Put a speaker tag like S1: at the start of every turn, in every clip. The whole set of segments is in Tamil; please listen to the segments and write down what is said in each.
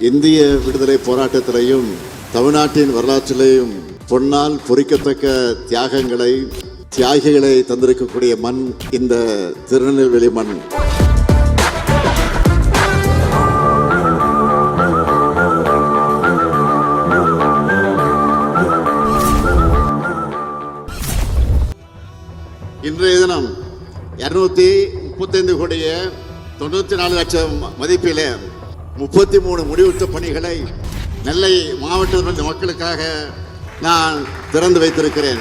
S1: இந்திய விடுதலை போராட்டத்திலையும் தமிழ்நாட்டின் வரலாற்றிலையும் பொன்னால் பொறிக்கத்தக்க தியாகங்களை தியாகிகளை தந்திருக்கக்கூடிய மண் இந்த திருநெல்வேலி மண். இன்றைய தினம் இருநூத்தி முப்பத்தைந்து கோடிய தொண்ணூத்தி நாலு லட்சம் மதிப்பிலே முப்பத்தி மூணு முடிவுற்ற பணிகளை நெல்லை மாவட்டத்தில் மக்களுக்காக நான் திறந்து வைத்திருக்கிறேன்.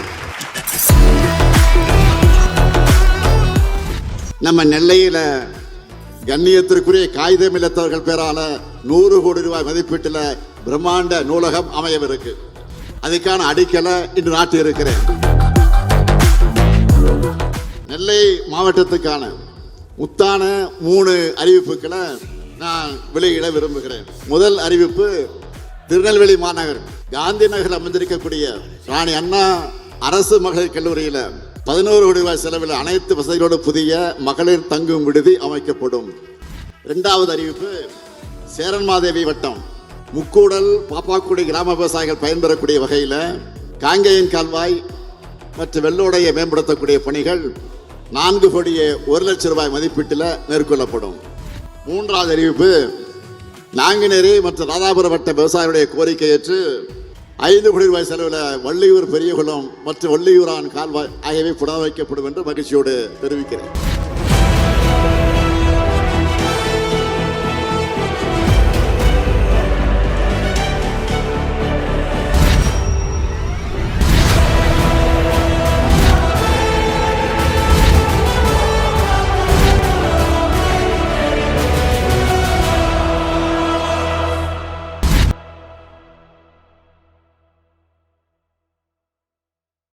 S1: நம்ம நெல்லையில் கண்ணியத்திற்குரிய காகிதம் இல்லத்தவர்கள் பேரால நூறு கோடி ரூபாய் மதிப்பீட்டில் பிரம்மாண்ட நூலகம் அமையவிருக்கு. அதுக்கான அடிக்கலை இன்று நாட்டி இருக்கிறேன். நெல்லை மாவட்டத்துக்கான முத்தான மூணு அறிவிப்புகளை நான் வெளியிட விரும்புகிறேன். முதல் அறிவிப்பு திருநெல்வேலி மாநகர். காந்தி நகர் அமைந்திருக்கக்கூடிய ராணி அண்ணா அரசு மகளிர் கல்லூரியில் பதினோரு கோடி ரூபாய் செலவில் அனைத்து வசதிகளோடு புதிய மகளிர் தங்கும் விடுதி அமைக்கப்படும். இரண்டாவது அறிவிப்பு சேரன்மாதேவி வட்டம். முக்கூடல் பாப்பாக்குடி கிராம விவசாயிகள் பயன்பெறக்கூடிய வகையில் காங்கேயன் கால்வாய் மற்றும் வெள்ளோடையை மேம்படுத்தக்கூடிய பணிகள் நான்கு கோடியே ஒரு லட்சம் ரூபாய் மதிப்பீட்டில் மேற்கொள்ளப்படும். மூன்றாவது அறிவிப்பு. நாங்குநேரி மற்றும் ராதாபுரம் வட்ட விவசாயிகளுடைய கோரிக்கை ஏற்று ஐந்து கோடி ரூபாய் செலவில் வள்ளியூர் பெரியகுளம் மற்றும் வள்ளியூரான் கால்வாய் ஆகியவை புனரமைக்கப்படும் என்று மகிழ்ச்சியோடு தெரிவிக்கிறேன்.